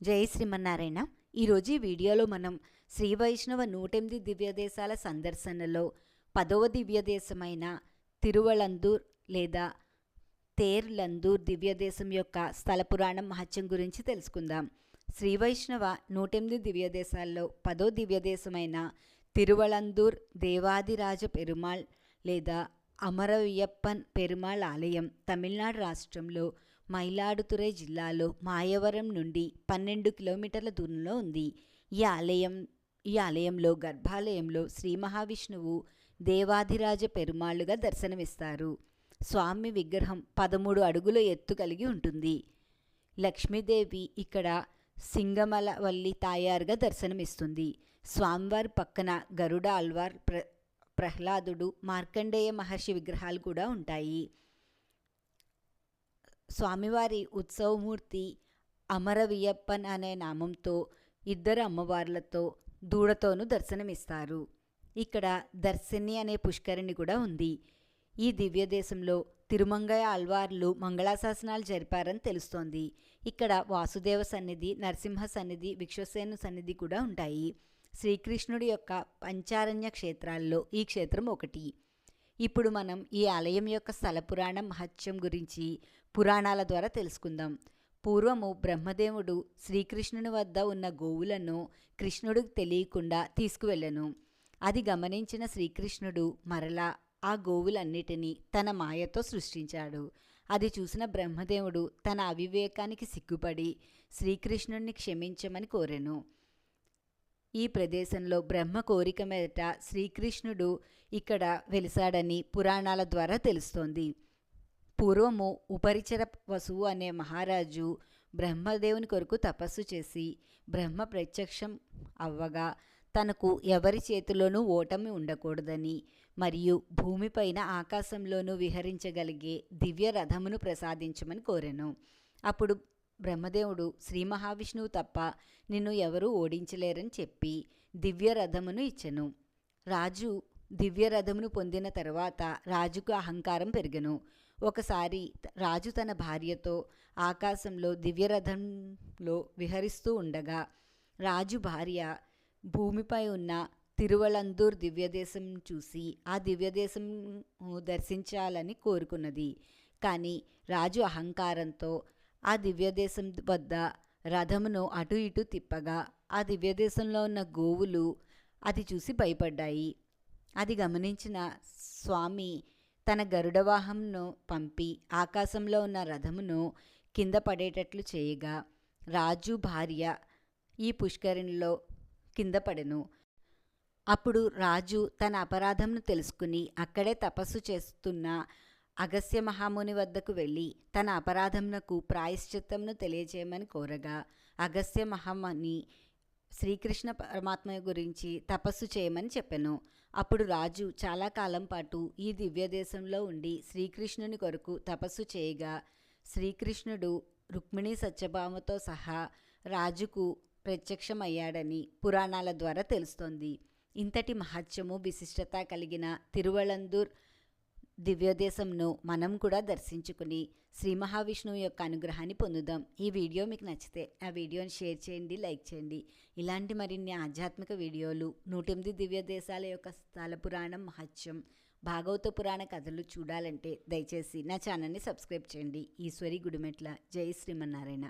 జై శ్రీమన్నారాయణ. ఈరోజు ఈ వీడియోలో మనం శ్రీ వైష్ణవ నూటెనిమిది దివ్యదేశాల సందర్శనలో పదవ దివ్యదేశమైన తిరువళందూర్ లేదా తేర్లందూర్ దివ్యదేశం యొక్క స్థల పురాణం మహత్యం గురించి తెలుసుకుందాం. శ్రీ వైష్ణవ నూటెనిమిది దివ్యదేశాల్లో పదో దివ్యదేశమైన తిరువళందూర్ దేవాదిరాజ పెరుమాళ్ లేదా అమరవియప్పన్ పెరుమాళ్ ఆలయం తమిళనాడు రాష్ట్రంలో మైలాడుతురై జిల్లాలో మాయవరం నుండి పన్నెండు కిలోమీటర్ల దూరంలో ఉంది. ఈ ఆలయం ఈ ఆలయంలో గర్భాలయంలో శ్రీ మహావిష్ణువు దేవాధిరాజ పెరుమాళ్ళుగా దర్శనమిస్తారు. స్వామి విగ్రహం పదమూడు అడుగుల ఎత్తు కలిగి ఉంటుంది. లక్ష్మీదేవి ఇక్కడ సింగమలవల్లి తాయారుగా దర్శనమిస్తుంది. స్వామివారి పక్కన గరుడ అల్వార్ ప్ర ప్రహ్లాదుడు మార్కండేయ మహర్షి విగ్రహాలు కూడా ఉంటాయి. స్వామివారి ఉత్సవమూర్తి అమరవియప్పన్ అనే నామంతో ఇద్దరు అమ్మవార్లతో దూడతోనూ దర్శనమిస్తారు. ఇక్కడ దర్శిని అనే పుష్కరిణి కూడా ఉంది. ఈ దివ్యదేశంలో తిరుమంగయ్య ఆళ్వార్లు మంగళాశాసనాలు జరిపారని తెలుస్తోంది. ఇక్కడ వాసుదేవ సన్నిధి నరసింహ సన్నిధి విశ్వసేను సన్నిధి కూడా ఉంటాయి. శ్రీకృష్ణుడి యొక్క పంచారణ్య క్షేత్రాల్లో ఈ క్షేత్రం ఒకటి. ఇప్పుడు మనం ఈ ఆలయం యొక్క స్థలపురాణం మహత్యం గురించి పురాణాల ద్వారా తెలుసుకుందాం. పూర్వము బ్రహ్మదేవుడు శ్రీకృష్ణుని వద్ద ఉన్న గోవులను కృష్ణుడికి తెలియకుండా తీసుకువెళ్ళను. అది గమనించిన శ్రీకృష్ణుడు మరలా ఆ గోవులన్నిటినీ తన మాయతో సృష్టించాడు. అది చూసిన బ్రహ్మదేవుడు తన అవివేకానికి సిగ్గుపడి శ్రీకృష్ణుడిని క్షమించమని కోరెను. ఈ ప్రదేశంలో బ్రహ్మ కోరిక మీదట శ్రీకృష్ణుడు ఇక్కడ వెలిసాడని పురాణాల ద్వారా తెలుస్తోంది. పూర్వము ఉపరిచర వసువు అనే మహారాజు బ్రహ్మదేవుని కొరకు తపస్సు చేసి బ్రహ్మ ప్రత్యక్షం అవ్వగా తనకు ఎవరి చేతిలోనూ ఓటమి ఉండకూడదని మరియు భూమిపైన ఆకాశంలోనూ విహరించగలిగే దివ్య రథమును ప్రసాదించమని కోరెను. అప్పుడు బ్రహ్మదేవుడు శ్రీ మహావిష్ణువు తప్ప నిన్ను ఎవరూ ఓడించలేరని చెప్పి దివ్యరథమును ఇచ్చెను. రాజు దివ్యరథమును పొందిన తర్వాత రాజుకు అహంకారం పెరిగను. ఒకసారి రాజు తన భార్యతో ఆకాశంలో దివ్యరథంలో విహరిస్తూ ఉండగా రాజు భార్య భూమిపై ఉన్న తిరువళందూర్ దివ్యదేశం చూసి ఆ దివ్యదేశం దర్శించాలని కోరుకున్నది. కానీ రాజు అహంకారంతో ఆ దివ్యదేశం వద్ద రథమును అటు ఇటు తిప్పగా. ఆ దివ్యదేశంలో ఉన్న గోవులు అది చూసి భయపడ్డాయి. అది గమనించిన స్వామి తన గరుడవాహంను పంపి ఆకాశంలో ఉన్న రథమును కింద పడేటట్లు చేయగా రాజు భార్య ఈ పుష్కరిణిలో కింద పడెను. అప్పుడు రాజు తన అపరాధంను తెలుసుకుని అక్కడే తపస్సు చేస్తున్న అగస్య మహాముని వద్దకు వెళ్ళి తన అపరాధమునకు ప్రాయశ్చిత్తంను తెలియజేయమని కోరగా అగస్య మహాముని శ్రీకృష్ణ పరమాత్మ గురించి తపస్సు చేయమని చెప్పాను. అప్పుడు రాజు చాలా కాలం పాటు ఈ దివ్యదేశంలో ఉండి శ్రీకృష్ణుని కొరకు తపస్సు చేయగా శ్రీకృష్ణుడు రుక్మిణి సత్యభామతో సహా రాజుకు ప్రత్యక్షమయ్యాడని పురాణాల ద్వారా తెలుస్తోంది. ఇంతటి మహత్యము విశిష్టత కలిగిన తిరువళందూర్ దివ్యోదేశంను మనం కూడా దర్శించుకుని శ్రీ మహావిష్ణువు యొక్క అనుగ్రహాన్ని పొందుదాం. ఈ వీడియో మీకు నచ్చితే ఆ వీడియోని షేర్ చేయండి లైక్ చేయండి. ఇలాంటి మరిన్ని ఆధ్యాత్మిక వీడియోలు నూటెనిమిది దివ్య దేశాల యొక్క స్థల పురాణం మహత్యం భాగవత పురాణ కథలు చూడాలంటే దయచేసి నా ఛానల్ని సబ్స్క్రైబ్ చేయండి. ఈశ్వరి గుడిమెట్ల. జై శ్రీమన్నారాయణ.